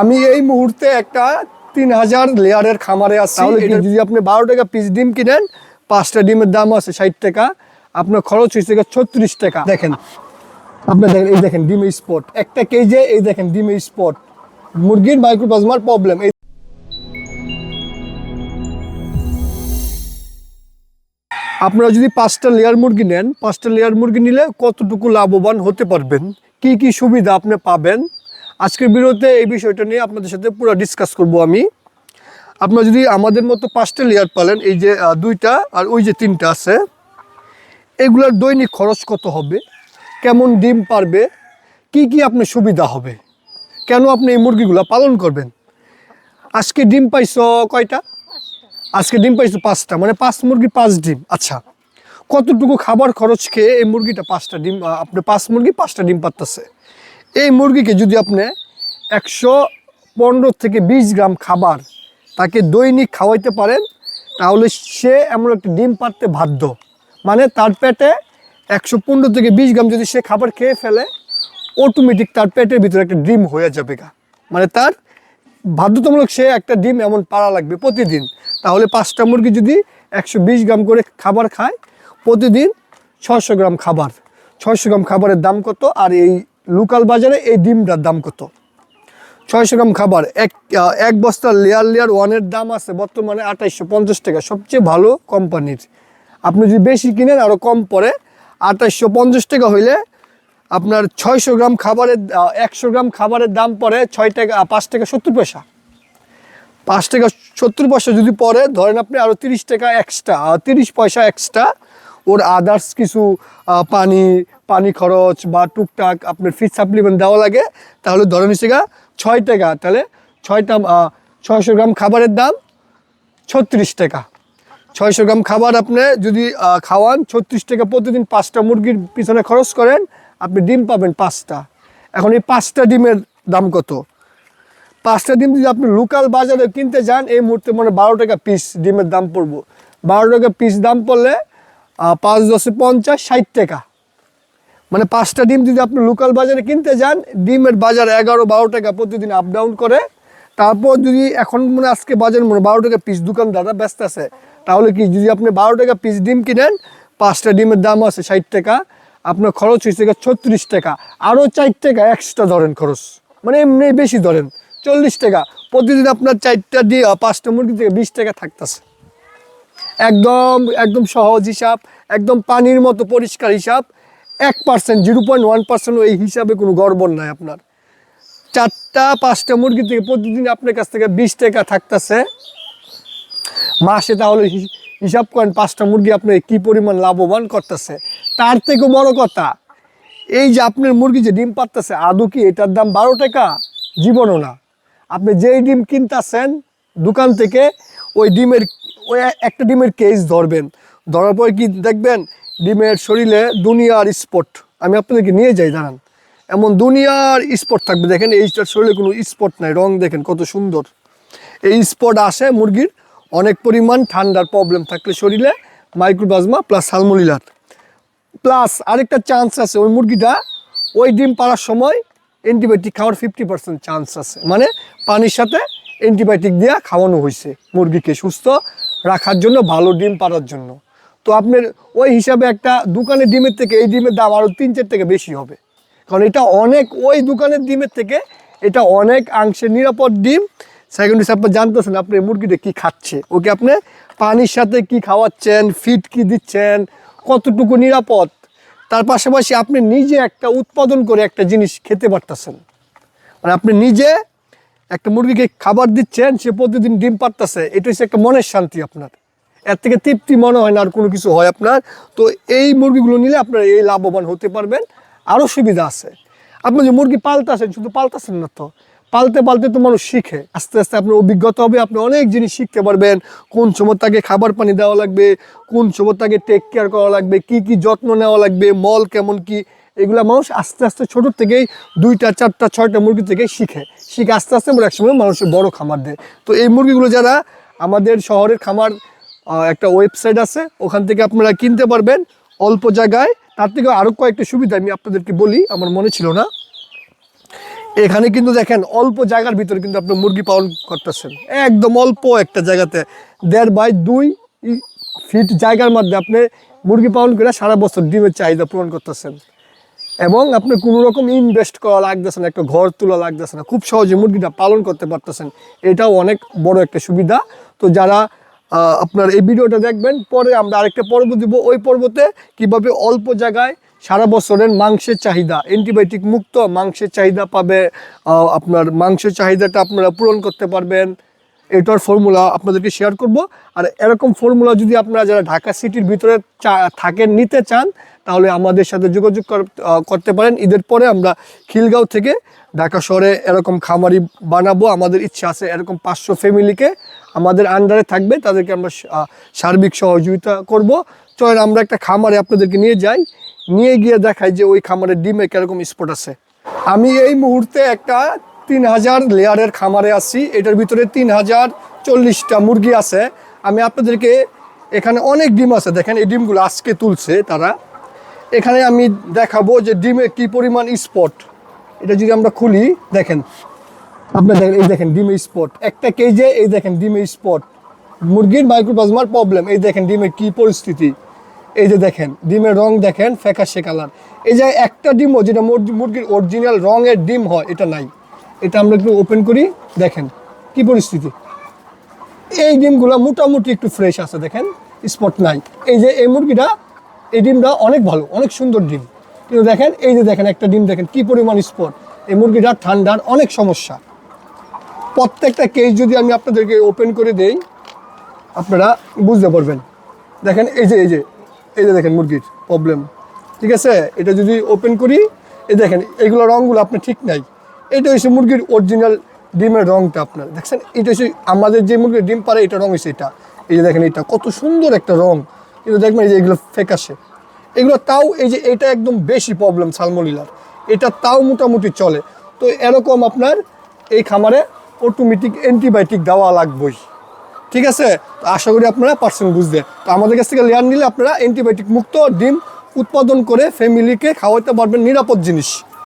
আমি এই মুহূর্তে একটা তিন হাজার লেয়ারের খামারে আছি। তাহলে যদি আপনি বারো টাকা পিস ডিম কিনেন পাঁচটা ডিমের দাম আছে ষাট টাকা আপনার খরচ হয়েছে ছত্রিশ টাকা। দেখেন আপনি দেখেন এই দেখেন ডিমের স্পট একটা কেজে এই দেখেন ডিমের স্পট মুরগির মাইক্রোপ্লাজমার প্রবলেম এই আপনারা যদি পাঁচটা লেয়ার মুরগি নেন পাঁচটা লেয়ার মুরগি নিলে কতটুকু লাভবান হতে পারবেন? কি কি সুবিধা আপনি পাবেন? আজকের বিরতে এই বিষয়টা নিয়ে আপনাদের সাথে পুরো ডিসকাস করব আমি। আপনারা যদি আমাদের মতো পাঁচটা লেয়ার পালেন, এই যে দুইটা আর ওই যে তিনটা আছে, এগুলার দৈনিক খরচ কত হবে? কেমন ডিম পারবে? কি কি আপনার সুবিধা হবে? কেন আপনি এই মুরগিগুলো পালন করবেন? আজকে ডিম পাইছো কয়টা? আজকে ডিম পাইছো পাঁচটা মানে পাঁচ মুরগি, পাঁচ ডিম। আচ্ছা কতটুকু খাবার খরচ খেয়ে এই মুরগিটা পাঁচটা ডিম আপনি পাঁচ মুরগি পাঁচটা ডিম পারতেছে? এই মুরগিকে যদি আপনি একশো পনেরো থেকে বিশ গ্রাম খাবার তাকে দৈনিক খাওয়াইতে পারেন, তাহলে সে এমন একটা ডিম পারতে বাধ্য। মানে তার পেটে একশো পনেরো থেকে বিশ গ্রাম যদি সে খাবার খেয়ে ফেলে অটোমেটিক তার পেটের ভিতরে একটা ডিম হয়ে যাবে গা। মানে তার বাধ্যতামূলক সে একটা ডিম এমন পাড়া লাগবে প্রতিদিন। তাহলে পাঁচটা মুরগি যদি একশো বিশ গ্রাম করে খাবার খায়, প্রতিদিন ছশো গ্রাম খাবার। ছয়শো গ্রাম খাবারের দাম কত? আর এই লোকাল বাজারে এই ডিমটার দাম কত? ছয়শো গ্রাম খাবার, এক এক বস্তা লেয়ার লেয়ার ওয়ানের দাম আছে বর্তমানে আঠাইশশো পঞ্চাশ টাকা। সবচেয়ে ভালো কোম্পানির। আপনি যদি বেশি কিনেন আরও কম পড়ে। আঠাইশশো পঞ্চাশ টাকা হইলে আপনার ছয়শো গ্রাম খাবারের একশো গ্রাম খাবারের দাম পড়ে ছয় টাকা পাঁচ টাকা সত্তর পয়সা। পাঁচ টাকা সত্তর পয়সা যদি পড়ে, ধরেন আপনি আরও তিরিশ টাকা এক্সট্রা তিরিশ পয়সা এক্সট্রা ওর আদার্স কিছু পানি পানি খরচ বা টুকটাক আপনার ফিড সাপ্লিমেন্ট দেওয়া লাগে, তাহলে ধরেন গা ছয় টাকা, তাহলে ছয়টা ছয়শো গ্রাম খাবারের দাম ছত্রিশ টাকা। ছয়শো গ্রাম খাবার আপনি যদি খাওয়ান, ছত্রিশ টাকা প্রতিদিন পাঁচটা মুরগির পিছনে খরচ করেন, আপনি ডিম পাবেন পাঁচটা। এখন এই পাঁচটা ডিমের দাম কত? পাঁচটা ডিম যদি আপনি লোকাল বাজারে কিনতে যান, এই মুহূর্তে মানে বারো টাকা পিস ডিমের দাম পড়ব। বারো টাকা পিস দাম পড়লে পাঁচ দশে পঞ্চাশ, ষাট টাকা। মানে পাঁচটা ডিম যদি আপনি লোকাল বাজারে কিনতে যান, ডিমের বাজার এগারো, বারো টাকা প্রতিদিন আপ ডাউন করে। তারপর যদি এখন মানে আজকে বাজার মনে বারো টাকা পিস দোকানদাররা ব্যস্ত আছে। তাহলে কি যদি আপনি বারো টাকা পিস ডিম কিনেন, পাঁচটা ডিমের দাম আছে ষাট টাকা, আপনার খরচ হয়েছে ছত্রিশ টাকা। আরও চার টাকা এক্সট্রা ধরেন খরচ। মানে এমনি বেশি ধরেন, চল্লিশ টাকা। প্রতিদিন আপনার চারটা দিয়ে, পাঁচটা মুরগি থেকে বিশ টাকা থাকতেছে। একদম একদম সহজ হিসাব, একদম পানির মতো পরিষ্কার হিসাব। এক percent zero point one percent এই হিসাবে কোনো গড়বড় নাই আপনার। চারটা, পাঁচটা মুরগি থেকে প্রতিদিন আপনার কাছ থেকে বিশ টাকা থাকতেছে। মাসে তাহলে হিসাব করেন পাঁচটা মুরগি আপনার কি পরিমাণ লাভবান করতেছে। তার থেকেও বড় কথা, এই যে আপনার মুরগি যে ডিম পারতেছে আদৌ কি এটার দাম বারো টাকা? জীবনও না। আপনি যেই ডিম কিনতেছেন দোকান থেকে, ওই ডিমের ওই একটা ডিমের কেস ধরবেন। ধরার পর কি দেখবেন, ডিমের শরীরে দুনিয়ার স্পট আমি আপনাদেরকে নিয়ে যাই জানান এমন দুনিয়ার স্পট থাকবে। দেখেন এইটার শরীরে কোনো স্পট নাই। রং দেখেন, কত সুন্দর। এই স্পট আসে মুরগির অনেক পরিমাণ ঠান্ডার প্রবলেম থাকলে শরীরে মাইক্রোপ্লাজমা প্লাস সালমোলিলার প্লাস আরেকটা চান্স আছে, ওই মুরগিটা ওই ডিম পাড়ার সময় অ্যান্টিবায়োটিক খাওয়ার ফিফটি পার্সেন্ট চান্স আছে। মানে পানির সাথে অ্যান্টিবায়োটিক দেওয়া খাওয়ানো হয়েছে মুরগিকে সুস্থ রাখার জন্য, ভালো ডিম পাড়ার জন্য। তো আপনার ওই হিসাবে একটা দোকানের ডিমের থেকে এই ডিমের দাম আরও তিন চার থেকে বেশি হবে। কারণ এটা অনেক, ওই দোকানের ডিমের থেকে এটা অনেক অংশে নিরাপদ ডিম। সেকেন্ড হিসাব আপনি জানতেছেন আপনি মুরগিটা কী খাচ্ছে। ওকে, আপনি পানির সাথে কি খাওয়াচ্ছেন ফিড কি দিচ্ছেন, কতটুকু নিরাপদ? তার পাশাপাশি আপনি নিজে একটা উৎপাদন করে একটা জিনিস খেতে পারতেছেন। মানে আপনি নিজে একটা মুরগিকে খাবার দিচ্ছেন, সে প্রতিদিন ডিম পারতেছে এটা হচ্ছে একটা মনের শান্তি আপনার। এর থেকে তৃপ্তি মনে হয় না আর কোনো কিছু হয় আপনার। তো এই মুরগিগুলো নিলে আপনার এই লাভবান হতে পারবেন। আরও সুবিধা আছে। আপনি যে মুরগি পালতেছেন, শুধু পালতেছেন না তো। পালতে পালতে তো মানুষ শিখে। আস্তে আস্তে আপনার অভিজ্ঞতা হবে, আপনি অনেক জিনিস শিখতে পারবেন। কোন সময় তাকে খাবার পানি দেওয়া লাগবে, কোন সময় তাকে টেক কেয়ার করা লাগবে, কি কি যত্ন নেওয়া লাগবে, মল কেমন কি এগুলা মানুষ আস্তে আস্তে ছোট থেকেই দুইটা, চারটা, ছয়টা মুরগি থেকে শিখে। শিখে আস্তে আস্তে আমরা একসময় মানুষের বড় খামার দেয়। তো এই মুরগিগুলো যারা আমাদের শহরের খামার একটা ওয়েবসাইট আছে, ওখান থেকে আপনারা কিনতে পারবেন অল্প জায়গায়। তার থেকে আরও কয়েকটা সুবিধা আমি আপনাদেরকে বলি, আমার মনে ছিল না। এখানে কিন্তু দেখেন অল্প জায়গার ভিতরে কিন্তু আপনি মুরগি পালন করতেছেন। একদম অল্প একটা জায়গাতে। দেড় বাই দুই ফিট জায়গার মধ্যে আপনি মুরগি পালন করে সারা বছর ডিমের চাহিদা পূরণ করতেছেন। এবং আপনি কোনো রকম ইনভেস্ট করা লাগতেছে না, একটা ঘর তোলা লাগতেছে না, খুব সহজে মুরগিটা পালন করতে পারতেছেন। এটাও অনেক বড় একটা সুবিধা। তো যারা আপনার এই ভিডিওটা দেখবেন, পরে আমরা আরেকটা পর্ব দিব। ওই পর্বতে কীভাবে অল্প জায়গায় সারা বছরের মাংসের চাহিদা, অ্যান্টিবায়োটিক মুক্ত মাংসের চাহিদা পাবে আপনার মাংসের চাহিদাটা আপনারা পূরণ করতে পারবেন। এটার ফর্মুলা আপনাদেরকে শেয়ার করব। আর এরকম ফর্মুলা যদি আপনারা যারা ঢাকা সিটির ভিতরে থাকেন, নিতে চান তাহলে আমাদের সাথে যোগাযোগ করতে পারেন। ঈদের পরে আমরা খিলগাঁও থেকে ঢাকা শহরে এরকম খামারি বানাবো। আমাদের ইচ্ছা আছে এরকম পাঁচশো ফ্যামিলিকে আমাদের আন্ডারে থাকবে। তাদেরকে আমরা সার্বিক সহযোগিতা করব। চলেন, আমরা একটা খামারে আপনাদেরকে নিয়ে যাই। নিয়ে গিয়ে দেখাই যে ওই খামারের ডিমে কীরকম স্পট আছে। আমি এই মুহূর্তে একটা তিন হাজার লেয়ারের খামারে আছি। এটার ভিতরে তিন হাজার চল্লিশটা মুরগি আছে। আমি আপনাদেরকে এখানে অনেক ডিম আছে। দেখেন, এই ডিমগুলো আজকে তুলছে তারা। এখানে আমি দেখাবো যে ডিমে কি পরিমাণ স্পট এটা যদি আমরা খুলি, দেখেন। আপনার দেখেন, এই দেখেন ডিমে স্পট একটা কেজে এই দেখেন ডিমে স্পট মুরগির মাইক্রোপ্লাজমার প্রবলেম এই দেখেন, ডিমের কি পরিস্থিতি। এই যে দেখেন, ডিমের রং দেখেন, ফ্যাকাশে কালার এই যে একটা ডিমও, যেটা মুরগি- মুরগির অরিজিনাল রঙের ডিম হয়, এটা নাই। এটা আমরা একটু ওপেন করি, দেখেন, কি পরিস্থিতি। এই ডিমগুলো মোটামুটি একটু ফ্রেশ আছে, দেখেন স্পট নাই। এই যে, এই মুরগিটা এই ডিমটা অনেক ভালো, অনেক সুন্দর ডিম। কিন্তু দেখেন, এই যে দেখেন একটা ডিম, দেখেন কি পরিমাণ স্পট এই মুরগিটা ঠান্ডার অনেক সমস্যা। প্রত্যেকটা কেস যদি আমি আপনাদেরকে ওপেন করে দেই, আপনারা বুঝতে পারবেন। দেখেন, এই যে এই যে এই যে দেখেন মুরগির প্রবলেম ঠিক আছে? এটা যদি ওপেন করি, এই দেখেন এইগুলো রঙগুলো আপনার ঠিক নাই। এটা হচ্ছে মুরগির অরিজিনাল ডিমের রঙটা আপনার। দেখছেন? এটা হচ্ছে আমাদের যে মুরগির ডিম পারে, এটা রঙ হচ্ছে এটা। এই যে দেখেন, এটা কত সুন্দর একটা রং। কিন্তু দেখবেন এই যে এগুলো ফেকাসে এগুলো তাও এই যে এটা একদম বেশি প্রবলেম সালমোলিলার এটা তাও মোটামুটি চলে। তো এরকম আপনার এই খামারে অটোমেটিক অ্যান্টিবায়োটিক দেওয়া লাগবেই। ঠিক আছে? আশা করি আপনারা পার্সেন্ট বুঝবে তো আমাদের কাছ থেকে লেয়ার নিলে আপনারা অ্যান্টিবায়োটিক মুক্ত ডিম উৎপাদন করে ফ্যামিলিকে খাওয়াতে পারবেন নিরাপদ জিনিস।